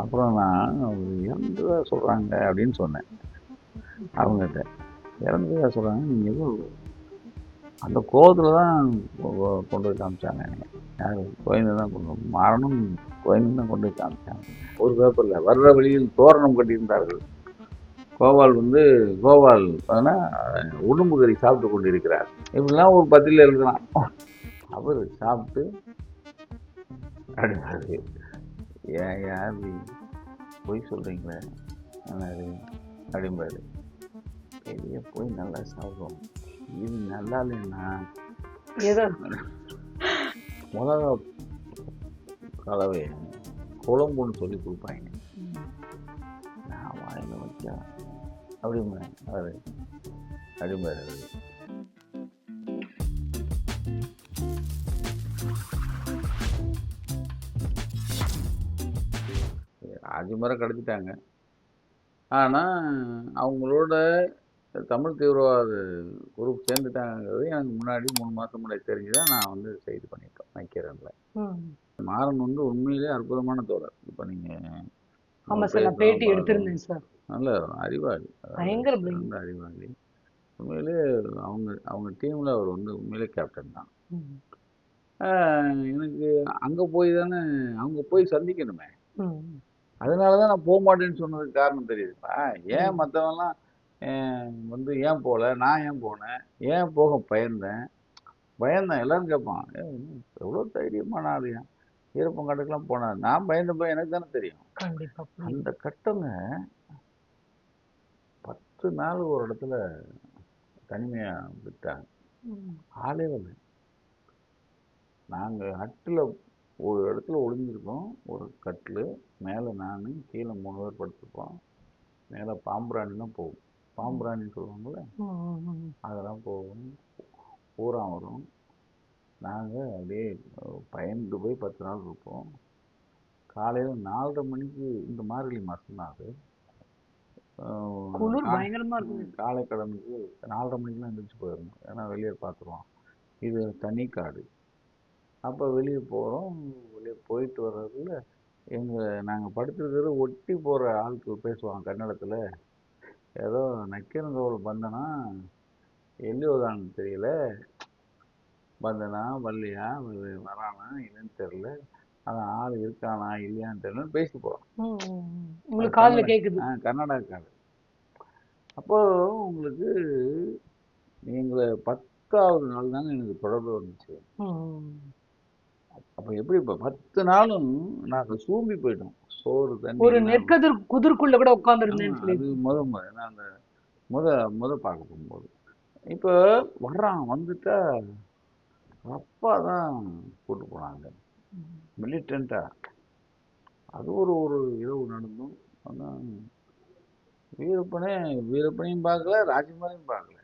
அப்புறம் நான் இறந்துதான் சொல்கிறாங்க அப்படின்னு சொன்னேன். அவங்ககிட்ட. இறந்ததா சொல்கிறாங்க நீங்கள் எதுவும் அந்த கோபத்தில் தான் கொ- கொண்டு போய் காமிச்சாங்க என்னை. யார்? கோயிலில் தான் கொண்டு மரணம் கோயிலில் தான் கொண்டு போய் காமிச்சாங்க. ஒரு பேப்பரில் வர்ற வழியில் தோரணம் கட்டியிருந்தார்கள். கோபால் வந்து கோபால் ஆனால் உடம்பு கறி சாப்பிட்டு கொண்டு இருக்கிறார் இப்படிலாம் ஒரு பத்தியில் எழுதலாம். அவர் சாப்பிட்டு அப்படி ஏன் யார் பொய் சொல்கிறீங்களே என்னது அப்படிம்பாரு. வெளியே போய் நல்லா சாப்பிடுவோம். இது நல்லா இல்லைன்னா மிளகா கலவை குழம்புன்னு சொல்லி கொடுப்பாங்க. நான் வாயில் வச்சா அப்படிம்பேன் அவர். அப்படிம்பாரு. ராஜமரை கடத்திட்டாங்க ஆனால் அவங்களோட தமிழ் தீவிரவாத குரூப் சேர்ந்துட்டாங்கிறது எனக்கு முன்னாடி மூணு மாதம் முன்னாடி தெரிஞ்சு தான் நான் வந்து செய்தி பண்ணிட்டோம் நைக்கிறேன்ல ம். மாறன் வந்து உண்மையிலே அற்புதமான தோழர். இப்போ நீங்கள் ஆமா சார் நான் பேட்டி எடுத்திருந்தேன் சார். நல்ல அறிவாளி. பயங்கர அறிவாளி. உண்மையிலே அவங்க அவங்க டீமில் அவர் வந்து உண்மையிலே கேப்டன் தான். எனக்கு அங்கே போய் தானே அவங்க போய் சந்திக்கணுமே. அதனால தான் நான் போக மாட்டேன்னு சொன்னதுக்கு காரணம் தெரியுதுப்பா. ஏன் மற்றவன்லாம் வந்து ஏன் போகல நான் ஏன் போனேன் ஏன் போக பயந்தேன்? பயந்தேன் எல்லாரும் கேட்பான் எவ்வளோ தைரியமான ஆளுயா ஈரப்பங்காட்டுக்கெல்லாம் போனார் நான் பயந்த போய் எனக்கு தானே தெரியும். அந்த கட்டங்க பத்து நாள் ஒரு இடத்துல தனிமையாக விட்டாங்க. ஆளே வரல. நாங்கள் ஹட்டில் ஒரு இடத்துல ஒளிஞ்சிருக்கோம். ஒரு கட்டில் மேலே நான் கீழே மூணு பேர் படுத்திருப்போம். மேலே பாம்புராணி தான் போகும். பாம்புராணின்னு சொல்லுவாங்கள்ல. அதெல்லாம் போகும். பூரா வரும். நாங்கள் அப்படியே பயந்து போய் பத்து நாள் இருப்போம். காலையில் நாலரை மணிக்கு இந்த மார்கழி மாதம் தான் அது. அஹ், குளிர் கா- பயங்கரமா இருக்கும் காலை கடனுக்கு நாலரை மணிக்கெலாம் எந்திரிச்சு போயிடணும். ஏன்னா வெளியே பார்த்துருவோம். இது தனி காடு. அப்போ வெளியே போகிறோம் வெளியே போயிட்டு வர்றதுல எங்கள் நாங்கள் படுத்துருக்கிறது ஒட்டி போகிற ஆளுக்கு பேசுவாங்க கன்னடத்தில். ஏதோ நக்கீரங்கோவில் வந்தனா எல்லியோதான்னு தெரியல. வந்தனா வரலையா வ- வரானா என்னன்னு தெரில அதான் ஆள் இருக்கானா இல்லையான்னு தெரியலன்னு பேசிட்டு போகிறோம் காதுல கேக்குது. ஆ கர்நாடகாக்காரர் அப்போ உங்களுக்கு எங்களை பத்தாவது நாள் தாங்க எனக்கு தொடர்பு வந்துச்சு. அப்போ எப்படி இப்போ பத்து நாளும் நாங்கள் சூம்பி போயிட்டோம். சோறு தண்ணி ஒரு. நெற்கதிர் குதிர்க்குள்ள கூட சொல்லி அது முத முத நான் அந்த முத முத பார்க்க போகும்போது இப்போ வர்றான் வந்துட்டா அப்பா தான் கூட்டு போனாங்க. மிலிட்டண்டா அது ஒரு ஒரு இரவு நடந்தும். ஆனால் வீரப்பனே வீரப்பனையும் பார்க்கல ராஜ்குமாரையும் பார்க்கல.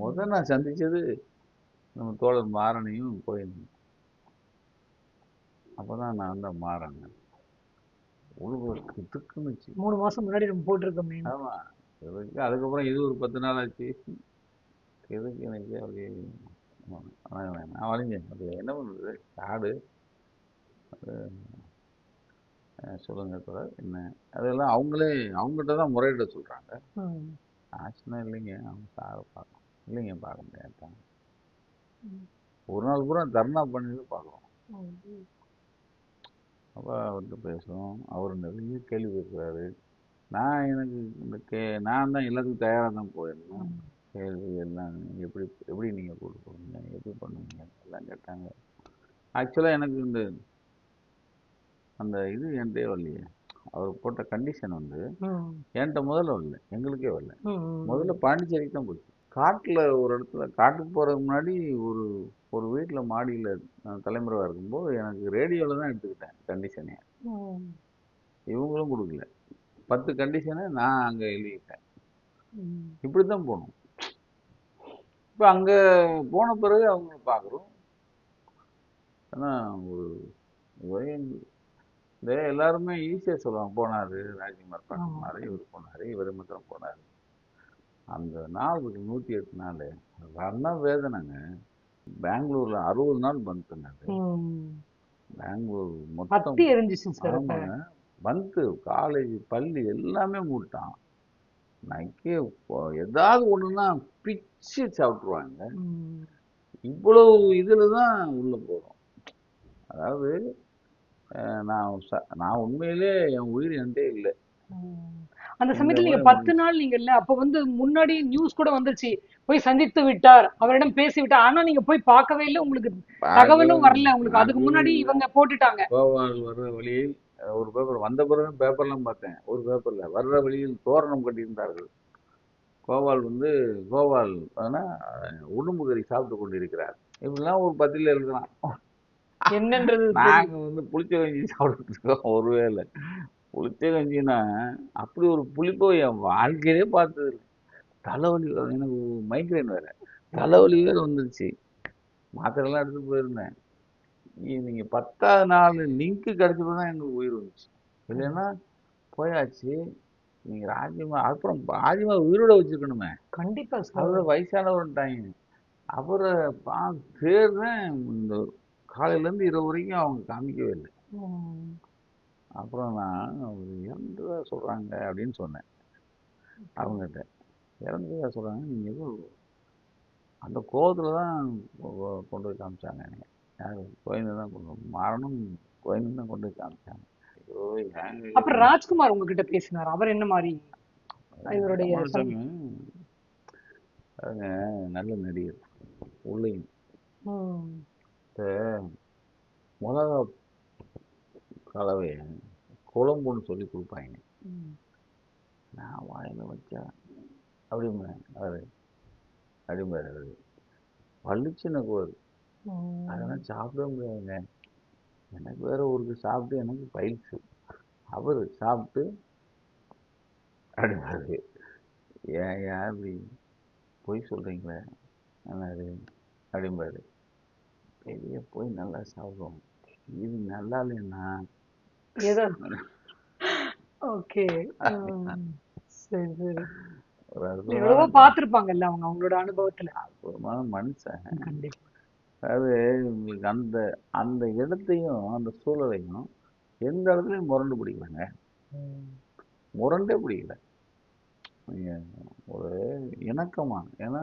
முத நான் சந்திச்சது நம்ம தோழர் மாறனையும் போயிருந்தேன் அப்பதான் நான் தான் மாறேன். உழுவருக்கு திக்குனுச்சு மூணு மாசம் முன்னாடி நம்ம போட்டிருக்கோமே. ஆமா. எதுக்கு? அதுக்கப்புறம் இது ஒரு பத்து நாள் ஆச்சு. எதுக்கு எனக்கு அப்படியே நான் வளைஞ்சேன் அது என்ன பண்ணுறது? காடு. சொல்லுங்க தொடர் என்ன? அதெல்லாம் அவங்களே அவங்ககிட்ட தான் முறையிட சொல்றாங்க. ம். ஆச்சுன்னா இல்லைங்க. அவங்க சாரை பார்க்கணும். இல்லைங்க பார்க்க முடியாட்டாங்க ம். ஒரு நாள் பூரா தர்ணா பண்ணிட்டு பார்க்குறோம். அப்போ அவர்கிட்ட பேசுகிறோம் அவர் நிறைய கேள்வி கேட்குறாரு நான் எனக்கு இந்த கே நான் தான் எல்லாத்துக்கும் தயாராக தான் போயிருந்தேன் கேள்வி எல்லாம் எப்படி எப்படி நீங்கள் கூட்டு போவீங்க? எப்படி பண்ணுவீங்க? எல்லாம் கேட்டாங்க. ஆக்சுவலாக எனக்கு இந்த அந்த இது என்கிட்டயே வரலையே. அவர் போட்ட கண்டிஷன் வந்து. என்கிட்ட முதல்ல வரல. எங்களுக்கே வரல. முதல்ல பாண்டிச்சேரிக்கு தான் போச்சு. காட்டில் ஒரு இடத்துல காட்டுக்கு போகிறதுக்கு முன்னாடி ஒரு ஒரு வீட்டில் மாடியில் தலைமுறைவாக இருக்கும்போது எனக்கு ரேடியோவில் தான் எடுத்துக்கிட்டேன் கண்டிஷனே. இவங்களும் கொடுக்கல. பத்து கண்டிஷனை நான் அங்கே எழுதிக்கிட்டேன். ம். இப்படி தான் போகணும் இப்போ அங்கே போன பிறகு அவங்கள பார்க்குறோம் ஆனால் ஒரு இந்த எல்லாருமே ஈஸியாக சொல்லுவாங்க போனார் ராஜ்குமார் பார்க்குமாரு இவர் போனார் இவர் மாத்திரம் போனார். அந்த நாள் நூற்றி எட்டு நாள். வர்ண வேதனைங்க. பெங்களூரில் அறுபது நாள் ம். பெங்களூர் மொத்தம் எரிஞ்சிச்சு சார் வந்து காலேஜ் பள்ளி எல்லாமே மூட்டான். நக்கி ஏதாவது ஒண்ணுன்னா பிச்சு சாப்பிட்ருவாங்க. இவ்வளவு இதுல தான் உள்ள போகிறோம் அதாவது நான் நான் உண்மையிலே என் உயிர் என்கிட்ட இல்லை. அந்த சமயத்துல நீங்க பத்து நாள் நீங்க இல்ல அப்ப வந்து முன்னாடி நியூஸ் கூட வந்துருச்சு. போய் சந்தித்து விட்டார். அவரிடம் பேசி விட்டார் ஆனா நீங்க போய் பார்க்கவே இல்லை உங்களுக்கு தகவலும் வரல உங்களுக்கு. அதுக்கு முன்னாடி இவங்க போட்டுட்டாங்க. கோவால் வர்ற வழியில் ஒரு பேப்பர் வந்த பிறகு பேப்பர்லாம் பார்த்தேன். ஒரு பேப்பர்ல வர்ற வழியில் தோரணம் கட்டியிருந்தார்கள். கோவால் வந்து கோவால் ஆனால் உடும்பு கறி சாப்பிட்டு கொண்டிருக்கிறார். இப்படிலாம் ஒரு பத்திரில எழுதலாம் என்னன்றது நாங்க வந்து புளிச்ச சாப்பிட்டுட்டு இருக்கோம் ஒருவேளை. புளிச்ச கஞ்சினா அப்படி ஒரு புளிப்பை என் வாழ்க்கையிலே பார்த்தது இல்லை தலைவலி. எனக்கு மைக்ரைன் வேற. தலைவலி வேற வந்துருச்சு. மாத்திரைலாம் எடுத்துட்டு போயிருந்தேன். நீ- நீங்க பத்தாவது நாள் லிங்க் கிடைச்சப்போ தான் எங்களுக்கு உயிர் வந்துச்சு. இல்லைன்னா போயாச்சு. நீங்க ராஜ்யமா அப்புறம் ராஜ்யமா உயிரோட வச்சிருக்கணுமே. கண்டிப்பா சார். அவரோட வயசானவர்ட்டாங்க அவரை பா தேடுறேன். இந்த காலையிலேருந்து இரவு வரைக்கும் அவங்க காமிக்கவே இல்லை. அப்புறம் நான் அவர் இறந்துதா சொல்கிறாங்க அப்படின்னு சொன்னேன். அவங்ககிட்ட. இறந்துதா சொல்கிறாங்க நீங்கள் ஏதோ அந்த கோவத்தில் தான் கொண்டு போய் காமிச்சாங்க என்னைய. யார்? கோயிலில் தான் கொண்டு மரணம் கோயிலில் தான் கொண்டு போய் காமிச்சாங்க. அப்புறம் ராஜ்குமார் உங்ககிட்ட பேசினார்? அவர் என்ன மாதிரி? இவருடைய நல்ல நடிகர். உள்ளேயும். ம். இந்த மிளகா கலவையை குழம்புன்னு சொல்லி கொடுப்பாங்க. நான் வாயில் வச்சா அப்படிம்பேன் அவரு அப்படிம்பாரு அவரு பளிச்சுன்னு போகுது. அதெல்லாம் சாப்பிடவே முடியாதுங்க. எனக்கு வேற ஊருக்கு சாப்பிட்டு எனக்கு பயிற்சி. அவர் சாப்பிட்டு அப்படிம்பாரு ஏன் ஏன் அப்படி பொய் சொல்கிறீங்களே என்னாரு அப்படிம்பாரு வெளியே போய் நல்லா சாப்பிடுவோம். இது நல்லா இல்லைன்னா ஏதோ. ஓகே. சரி சரி. எவ்வளவோ பார்த்திருப்பாங்கல்ல அவங்க அவங்களோட அனுபவத்துல. அற்புதமான மனுஷன். கண்டிப்பா. அதாவது உங்களுக்கு அந்த அந்த இடத்தையும் அந்த சூழலையும் எந்த இடத்துலையும் முரண்டு பிடிக்கலங்க. முரண்டே பிடிக்கல. ஒரு இணக்கமா ஏன்னா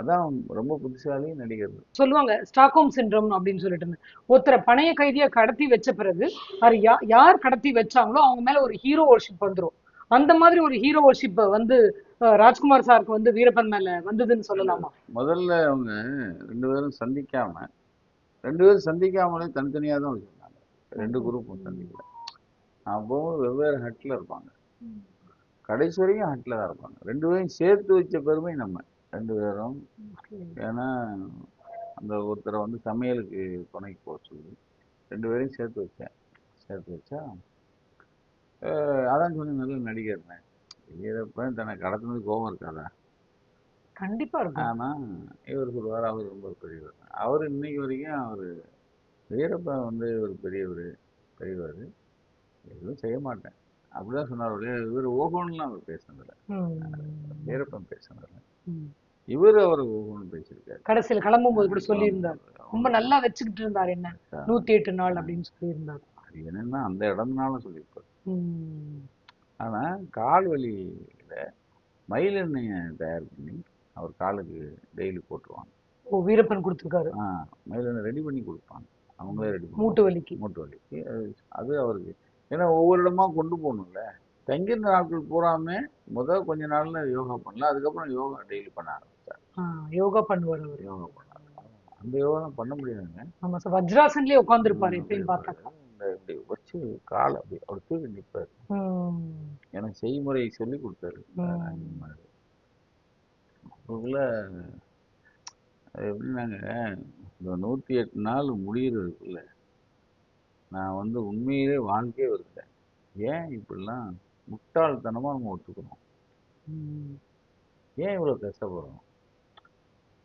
அதான் ரொம்ப புத்திசாலி நடிகர். சொல்லுவாங்க ஸ்டாக்ஹோம் சிண்ட்ரோம் அப்படின்னு சொல்லிட்டு. ஒருத்தரை பணைய கைதியா கடத்தி வச்ச பிறகு யா- யார் கடத்தி வச்சாங்களோ அவங்க மேல ஒரு ஹீரோ வர்ஷிப் வந்துரும். அந்த மாதிரி ஒரு ஹீரோ வர்ஷிப் வந்து ராஜ்குமார் சாருக்கு வந்து வீரப்பன் மேல வந்ததுன்னு சொல்லலாமா? முதல்ல அவங்க ரெண்டு பேரும் சந்திக்காம ரெண்டு பேரும் சந்திக்காமலே தனித்தனியா தான் வச்சிருந்தாங்க. ரெண்டு குரூப்பும் சந்திக்கல. அப்போ வெவ்வேறு ஹட்ல இருப்பாங்க. கடைசி வரைக்கும் ஹட்ல தான் இருப்பாங்க. ரெண்டு பேரும் சேர்த்து வச்ச பெருமை நம்ம. ரெண்டு பேரும். ஏன்னா அந்த ஒருத்தரை வந்து சமையலுக்கு துணைக்கு போக சொல்லி ரெண்டு பேரையும் சேர்த்து வச்சேன். சேர்த்து வச்சா அதான் சொன்னேன் நல்ல நடிகர்னே. வீரப்பன் தன்னை கடத்தினது கோபம் இருக்காதா? கண்டிப்பா இருக்கும். ஆனா இவர் சொல்லுவார் அவர் ரொம்ப பெரியவர். அவர் இன்னைக்கு வரைக்கும் அவர் வீரப்பன் வந்து ஒரு பெரியவர் பெரியவர். எதுவும் செய்ய மாட்டேன். அப்படிதான் சொன்னார் ஒழிய இவர் ஓகோன்னுலாம் அவர் பேசுனதில்ல. ம். வீரப்பன் பேசுனதில்ல. இவர் அவர் பேசியிருக்காரு. கடைசியில கிளம்பும் போது கூட சொல்லியிருந்தார். ரொம்ப நல்லா வச்சுக்கிட்டு இருந்தார் என்ன? நூத்தி எட்டு நாள் அப்படின்னு சொல்லியிருந்தார். அது என்னன்னா அந்த இடம்னால சொல்லியிருப்பார். ஆனா கால் வலியில மயிலெண்ணெயை தயார் பண்ணி அவர் காலுக்கு டெய்லி போட்டுருவாங்க. ஓ வீரப்பன் கொடுத்திருக்காரு. ஆ மயிலெண்ணெய் ரெடி பண்ணி கொடுப்பாங்க. அவங்களே ரெடி மூட்டு வலிக்கு. மூட்டு வலிக்கு. அது- அது அவருக்கு. ஏன்னா ஒவ்வொரு இடமா கொண்டு போகணும்ல. தங்கியிருந்த நாட்கள் பூராமே முதல் கொஞ்ச நாள்ல யோகா பண்ணல. அதுக்கப்புறம் யோகா டெய்லி பண்ண ஆரம்பிச்சார் ஆ, யோகா பண்ணுவார் அவர். யோகா பண்ண அந்த யோகா பண்ண முடியாதுங்க. ஆமா சார். வஜ்ராசன்லயே உட்காந்துருப்பாரு எப்பயும் பார்த்தா இந்த இப்படி வச்சு காலை அப்படி அவர் தூக்கி நிற்பார். எனக்கு செய்முறை சொல்லி கொடுத்தாரு. அது எப்படின்னாங்க இந்த நூற்றி எட்டு நாள் முடியறதுக்குள்ள நான் வந்து உண்மையிலே வாழ்க்கையே இருக்கேன் ஏன் இப்படிலாம் முட்டாள்தனமாக நம்ம ஒத்துக்கணும் ம். ஏன் இவ்வளோ கஷ்டப்படுறோம்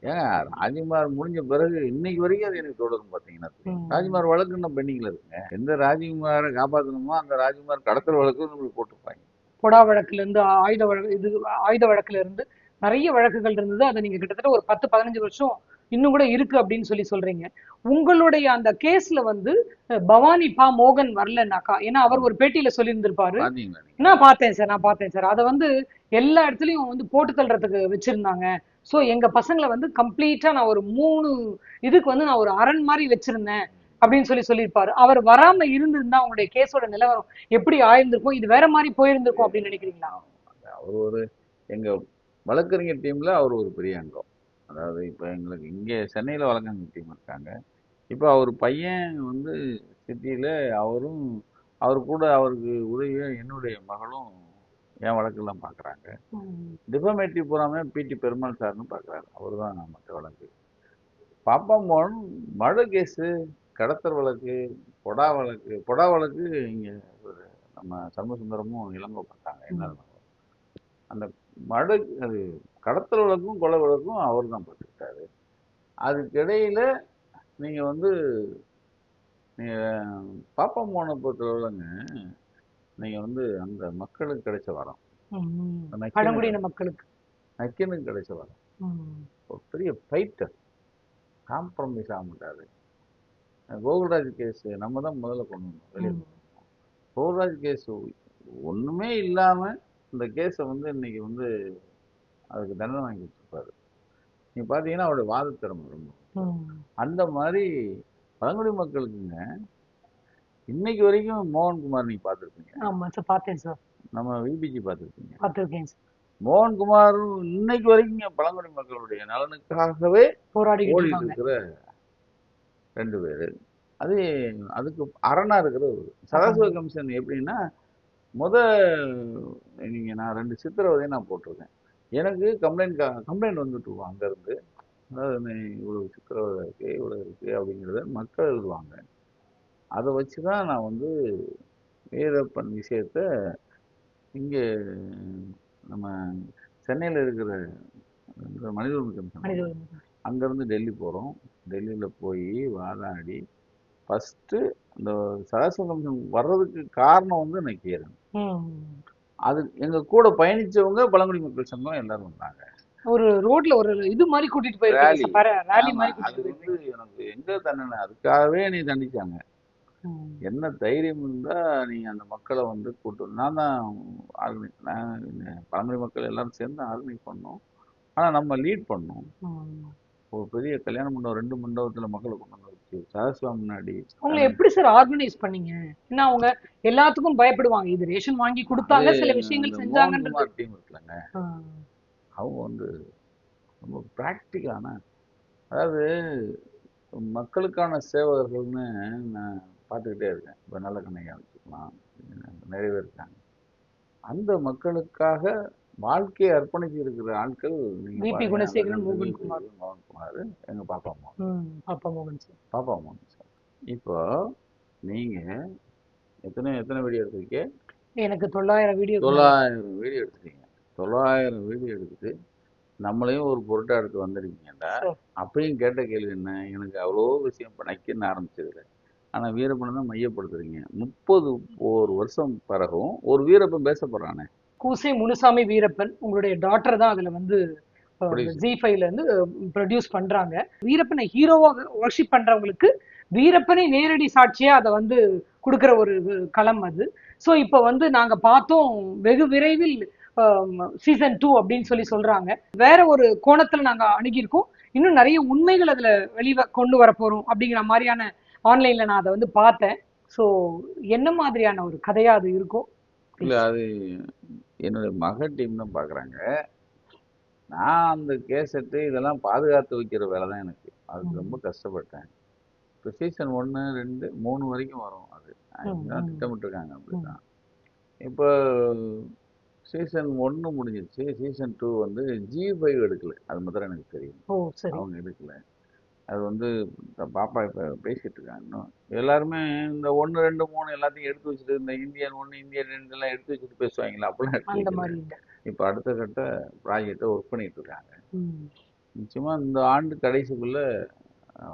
ஏங்க ராஜ்குமார் முடிஞ்ச பிறகு இன்னைக்கு வரைக்கும் அது எனக்கு தொடரும் பார்த்தீங்கன்னா. ம். ராஜ்குமார் வழக்கு இன்னும் பெண்டிங்கில் இருக்குங்க எந்த ராஜ்குமாரை காப்பாற்றணுமோ அந்த ராஜ்குமார் கடத்தல் வழக்கு நம்மளுக்கு போட்டிருப்பாங்க பொடா வழக்குல இருந்து ஆயுத வழக்கு இது ஆயுத வழக்குல இருந்து நிறைய வழக்குகள் இருந்தது அதை நீங்க கிட்டத்தட்ட ஒரு பத்து பதினஞ்சு வருஷம் இன்னும் கூட இருக்கு அப்படின்னு சொல்லி சொல்றீங்க. உங்களுடைய அந்த கேஸ்ல வந்து பவானி பா மோகன் வரலன்னாக்கா ஏன்னா அவர் ஒரு பேட்டியில சொல்லியிருந்திருப்பாரு. நான் பார்த்தேன் சார் நான் பார்த்தேன் சார். அதை வந்து எல்லா இடத்துலயும் வந்து போட்டு தள்ளுறதுக்கு வச்சிருந்தாங்க. சோ எங்க பசங்களை வந்து கம்ப்ளீட்டா நான் ஒரு மூணு இதுக்கு வந்து நான் ஒரு அரண் மாதிரி வச்சிருந்தேன் அப்படின்னு சொல்லி சொல்லியிருப்பாரு. அவர் வராம இருந்திருந்தா உங்களுடைய கேஸோட நிலவரம் எப்படி ஆயிருந்திருக்கும்? இது வேற மாதிரி போயிருந்திருக்கும் அப்படின்னு நினைக்கிறீங்களா? அவர் ஒரு எங்க வழக்கறிஞர் டீம்ல அவர் ஒரு பெரிய அங்கம். அதாவது இப்போ எங்களுக்கு இங்கே சென்னையில் வழக்கறிஞர் டீம் இருக்காங்க. இப்போ அவர் பையன் வந்து சிட்டியில் அவரும் அவர் கூட அவருக்கு உதவியா என்னுடைய மகளும் என் வழக்கெல்லாம் பார்க்குறாங்க டிஃபமேட்டிவ் பூராமே பிடி பெருமாள் சார்னு பார்க்குறாரு அவர் தான் மற்ற வழக்கு. பாப்பா மோகன் மழை கேஸு கடத்தல் வழக்கு பொடா வழக்கு பொடா வழக்கு இங்கே நம்ம சண்முகசுந்தரமும் இளங்கோ பார்த்தாங்க என்ன அந்த மழை அது கடத்தல் வழக்கும் கொலை வழக்கும் அவர் தான் பார்த்துக்கிட்டாரு அதுக்கிடையில நீங்கள் வந்து நீங்கள் பாப்பா மோகனை பொறுத்தவரைங்க நீங்கள் வந்து அந்த மக்களுக்கு கிடைச்ச வரம். பழங்குடியின மக்களுக்கு. நக்கீரனுக்கு கிடைச்ச வரம். ஒரு பெரிய ஃபைட்டர் காம்ப்ரமைஸ் ஆக மாட்டாரு. கோகுல்ராஜ் கேஸ் நம்ம தான் முதல்ல கொண்டு வந்தோம் வெளியே. கோகுல்ராஜ் கேஸ் ஒண்ணுமே இல்லாம இந்த கேஸை வந்து இன்னைக்கு வந்து அதுக்கு தண்டனை வாங்கி வச்சிருப்பாரு நீங்க பாத்தீங்கன்னா அவருடைய வாதத்திறமை ரொம்ப. அந்த மாதிரி பழங்குடி மக்களுக்குங்க இன்னைக்கு வரைக்கும் மோகன்குமார் நீங்க பார்த்துருப்பீங்க ஆமா சார் பார்த்தேன் சார் நம்ம விபிஜி பார்த்துருப்பீங்க பார்த்திருக்கேன் சார் மோகன்குமாரும் இன்னைக்கு வரைக்கும் பழங்குடி மக்களுடைய நலனுக்காகவே ஓடிட்டு இருக்காங்க. இருக்கிற ரெண்டு பேர். அது அதுக்கு அரணா இருக்கிற ஒரு சதாசிவ கமிஷன் எப்படின்னா முத நீங்க நான் ரெண்டு சித்திரவதையும் நான் போட்டிருக்கேன் எனக்கு கம்ப்ளைண்ட் கம்ப்ளைண்ட் வந்துட்டு இருக்கும் அங்கேருந்து அதாவது நீ இவ்வளவு சித்திரவதை இருக்கு இவ்வளோ இருக்கு அப்படிங்கிறத மக்கள் எழுதுவாங்க அதை வச்சு தான் நான் வந்து வீரப்பன் விஷயத்த இங்கே நம்ம சென்னையில் இருக்கிற மனித உரிமை. அங்கேருந்து டெல்லி போகிறோம் டெல்லியில் போய் வாதாடி ஃபஸ்ட்டு இந்த சதாசிவ கமிஷன் வர்றதுக்கு காரணம் வந்து நக்கீரன் ம். அது எங்கள் கூட பயணிச்சவங்க பழங்குடி மக்கள் சங்கம் எல்லாரும் வந்தாங்க. ஒரு ரோட்ல ஒரு இது மாதிரி கூட்டிட்டு. போயிருக்கீங்க ரேலி. மாதிரி கூட்டிட்டு போயிருக்கீங்க. எனக்கு எங்க தண்டனை? அதுக்காகவே நீ தண்டிச்சாங்க. என்ன தைரியம் இருந்தா நீ அந்த மக்களை வந்து கூட்டு நான் தான் ஆர்கனை நான் பழங்குடி மக்கள் எல்லாரும் சேர்ந்து ஆர்கனைஸ் பண்ணோம். ஆனா நம்ம லீட் பண்ணோம். ஒரு பெரிய கல்யாண மண்டபம் ரெண்டு மண்டபத்துல மக்களை கொண்டு வந்து சரஸ்வா முன்னாடி உங்களை எப்படி சார் ஆர்கனைஸ் பண்ணீங்க? ஏன்னா அவங்க எல்லாத்துக்கும் பயப்படுவாங்க. இது ரேஷன் வாங்கி கொடுத்தாங்க சில விஷயங்கள் செஞ்சாங்கன்றது. டீம். அவங்க வந்து ரொம்ப ப்ராக்டிக்கலான அதாவது மக்களுக்கான சேவகர்கள்னு நான் பார்த்துக்கிட்டே இருக்கேன். இப்போ நல்ல கண்ணையா வச்சுக்கலாம் நிறைய பேர் இருக்காங்க. அந்த மக்களுக்காக வாழ்க்கையை அர்ப்பணிச்சு இருக்கிற ஆட்கள் பாருங்க, குணசேகரன், மோகன் குமார். மோகன்குமார் எங்க பாப்பா. பாப்பா மோகன் சார். பாப்பா அம்மா சார். இப்போ நீங்க எத்தனை எத்தனை வீடியோ எடுத்திருக்கீங்க? எனக்கு தொள்ளாயிரம் வீடியோ தொள்ளாயிரம் வீடியோ எடுத்துட்டீங்க தொள்ளாயிரம் வீடியோ எடுத்துட்டு நம்மளையும் ஒரு பொருட்டா எடுத்து வந்திருக்கீங்கடா. அப்பயும் கேட்ட கேள்வி என்ன? எனக்கு அவ்வளோ விஷயம் இப்போ நக்கின்னு ஆரம்பிச்சதுல. ஆனா வீரப்பனை தான் மையப்படுத்துறீங்க. முப்பது ஒரு வருஷம் பிறகும் ஒரு வீரப்பன் பேசப்படுறானே. கூசை முனுசாமி வீரப்பன் உங்களுடைய டாட்டர் தான் அதுல வந்து. ஜி ஃபைவ்ல இருந்து ப்ரொடியூஸ் பண்றாங்க. வீரப்பனை ஹீரோவா ஒர்ஷிப் பண்றவங்களுக்கு வீரப்பனை நேரடி சாட்சியா அதை வந்து கொடுக்கிற ஒரு களம் அது. சோ இப்போ வந்து நாங்க பார்த்தோம் வெகு விரைவில் சீசன் டூ அப்படின்னு சொல்லி சொல்றாங்க. வேற ஒரு கோணத்துல நாங்க அணுகியிருக்கோம். இன்னும் நிறைய உண்மைகள் அதுல வெளிவ கொண்டு வர போறோம் அப்படிங்கிற மாதிரியான ஆன்லைன்ல நான் அதை வந்து பார்த்தேன். சோ என்ன மாதிரியான ஒரு கதையா அது இருக்கும் இல்ல அது என்னுடைய மக டீம் தான் பார்க்குறாங்க நான் அந்த கேசட்டு இதெல்லாம் பாதுகாத்து வைக்கிற வேலை தான் எனக்கு. அதுக்கு ம். ரொம்ப கஷ்டப்பட்டேன். இப்போ சீசன் ஒன்று ரெண்டு மூணு வரைக்கும் வரும் அது. அதுதான். திட்டமிட்டிருக்காங்க அப்படிதான் இப்போ சீசன் ஒன்று முடிஞ்சிருச்சு. சீசன் டூ வந்து ஜி ஃபைவ் எடுக்கல. அது மாத்திரம் எனக்கு தெரியும். அவங்க எடுக்கல. அது வந்து பாப்பா இப்போ பேசிட்டு இருக்காங்க இன்னும். எல்லாருமே இந்த ஒன்று ரெண்டு மூணு எல்லாத்தையும் எடுத்து வச்சுட்டு இந்த இந்தியன் ஒன்று இந்தியன் ரெண்டு எல்லாம் எடுத்து வச்சுட்டு பேசுவாங்களா? அப்படிலாம் எடுத்து வைக்கல. இப்போ அடுத்த கட்ட ப்ராஜெக்டை ஒர்க் பண்ணிட்டு இருக்காங்க. ம். நிச்சயமா இந்த ஆண்டு கடைசிக்குள்ள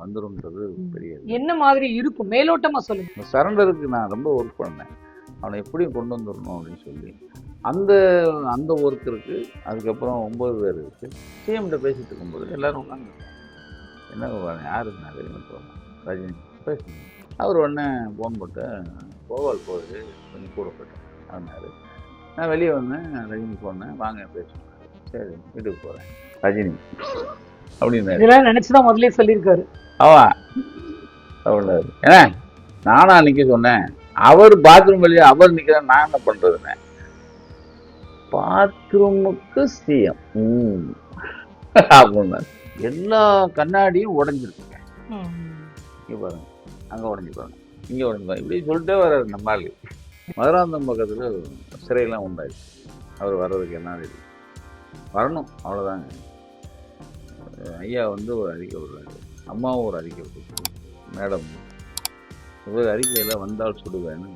வந்துரும்ன்றது. பெரிய என்ன மாதிரி இருக்கும்? மேலோட்டமா சொல்லுங்க. சரண்டருக்கு நான் ரொம்ப ஒர்க் பண்ணேன். அவனை எப்படி கொண்டு வந்துடணும் அப்படின்னு சொல்லி. அந்த அந்த ஒர்க் இருக்கு. அதுக்கப்புறம் ஒன்பது பேர் இருக்கு. சிஎம்கிட்ட பேசிட்டு இருக்கும்போது எல்லாரும் உட்காந்து என்ன யாருக்கு நான் ரஜினி போகிறேன் ரஜினி. பேசுங்க. அவர் உடனே ஃபோன் போட்டு கோவால் போகுது கொஞ்சம் கூட போயிட்டேன் அப்படின்னாரு. நான் வெளியே வந்தேன் ரஜினி போனேன் வாங்க பேசுவேன் சரி வீட்டுக்கு போகிறேன் ரஜினி. அப்படின்னாரு. இதெல்லாம் நினைச்சுதான் முதல்லயே சொல்லியிருக்காரு. அவா? அப்படின்னாரு. ஏன்னா நானா நிற்க சொன்னேன் அவர் பாத்ரூம் வெளியே அவர் நிற்கிறேன் நான் என்ன பண்ணுறதுன்னு பாத்ரூமுக்கு சிஎம் ம். அப்படின்னாரு. எல்லா கண்ணாடியும் உடஞ்சிருக்குங்க. இங்கே பாருங்க. அங்கே உடஞ்சி பாருங்க. இங்கே உடஞ்சி பாருங்க. இப்படி சொல்லிட்டே வர்றாரு நம்ம ஆளு. மதுராந்தம் பக்கத்தில் சிறையெல்லாம் உண்டாயிடுச்சு. அவர் வர்றதுக்கு என்ன இது வரணும். அவ்வளோதாங்க ஐயா வந்து ஒரு அறிக்கை விடுறாரு. அம்மாவும் ஒரு அறிக்கை விடுறாரு மேடம் இவர் அறிக்கையில் வந்தால் சுடுவேன்னு